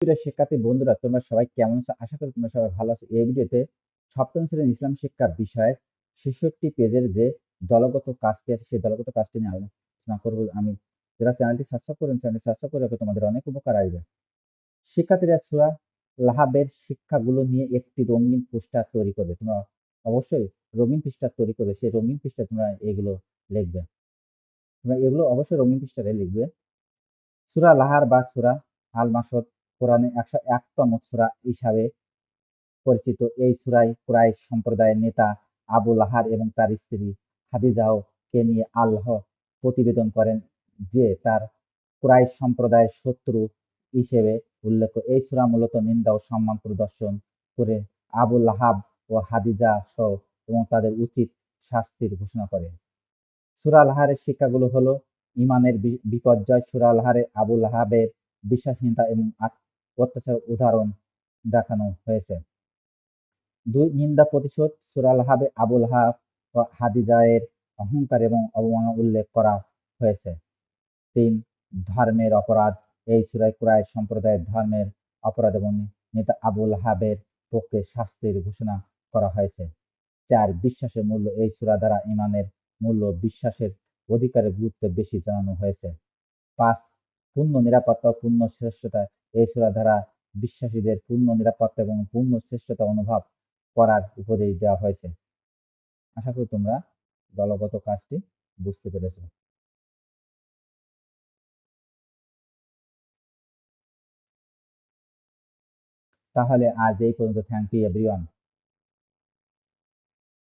প্রিয় শিক্ষার্থী বন্ধুরা, তোমরা সবাই কেমন আছো? আশা করি তোমরা সবাই ভালো আছো। এই ভিডিওতে সপ্তম শ্রেণির ইসলাম শিক্ষা বিষয়ে ছেষট্টি পেজের যে দলগত কাজটি আছে, সেই দলগত কাজটি নিয়ে আলোচনা করব আমি। যারা চ্যানেলটি সাবস্ক্রাইব করেন, চ্যানেলটি সাবস্ক্রাইব করে তোমাদের অনেক উপকার আসবে। শিক্ষার্থীরা সুরা লাহাবের শিক্ষাগুলো নিয়ে একটি রঙিন পোস্টার তৈরি করবে। তোমরা অবশ্যই রঙিন পৃষ্ঠা তৈরি করবে। সেই রঙিন পৃষ্ঠা তোমরা এগুলো লিখবে। তোমরা এগুলো অবশ্যই রঙিন পৃষ্ঠারে লিখবে। সুরা লাহার বা সুরা আল মাসদ কোরআনে একশো একতম সুরা হিসাবে পরিচিত। এই সুরাই কুরাই সম্প্রদায়ের নেতা আবু লাহার এবং তার স্ত্রী হাদিজাহ কে নিয়ে আল্লাহ প্রতিবেদন করেন যে তার কুরাই সম্প্রদায়ের শত্রু হিসেবে উল্লেখ। এই সুরা মূলত নিন্দা ও সম্মান প্রদর্শন করে আবু লাহাব ও হাদিজা সহ এবং তাদের উচিত শাস্তির ঘোষণা করে। সুরা লাহারের শিক্ষাগুলো হলো ইমানের বিপর্যয়, সুরা লাহারে আবু লাহাবের বিশ্বাসহীনতা এবং অত্যাচার উদাহরণ দেখানো হয়েছে। দুই, নিন্দা প্রতিশোধ সুরাল হাবে, আবুল হাব ও হাদিজায়ের অহংকার এবং অবমাননা উল্লেখ করা হয়েছে। তিন, ধর্মের অপরাধ। এই সুরাই কুরাই সম্প্রদায়ের ধর্মের অপরাধ এবং নেতা আবুল হাবের পক্ষে শাস্তির ঘোষণা করা হয়েছে। চার, বিশ্বাসের মূল্য। এই সুরা দ্বারা ইমানের মূল্য বিশ্বাসের অধিকারের গুরুত্ব বেশি জানানো হয়েছে। পাঁচ, পূর্ণ নিরাপত্তা পূর্ণ শ্রেষ্ঠতা এই সুরা দ্বারা বিশ্বাসীদের পূর্ণ নিরাপত্তা এবং পূর্ণ শ্রেষ্ঠতা অনুভব করার উপদেশ দেওয়া হয়েছে। আশা করি তোমরা দলগত কাজটি বুঝতে পেরেছ। তাহলে আজ এই পর্যন্ত। Thank you everyone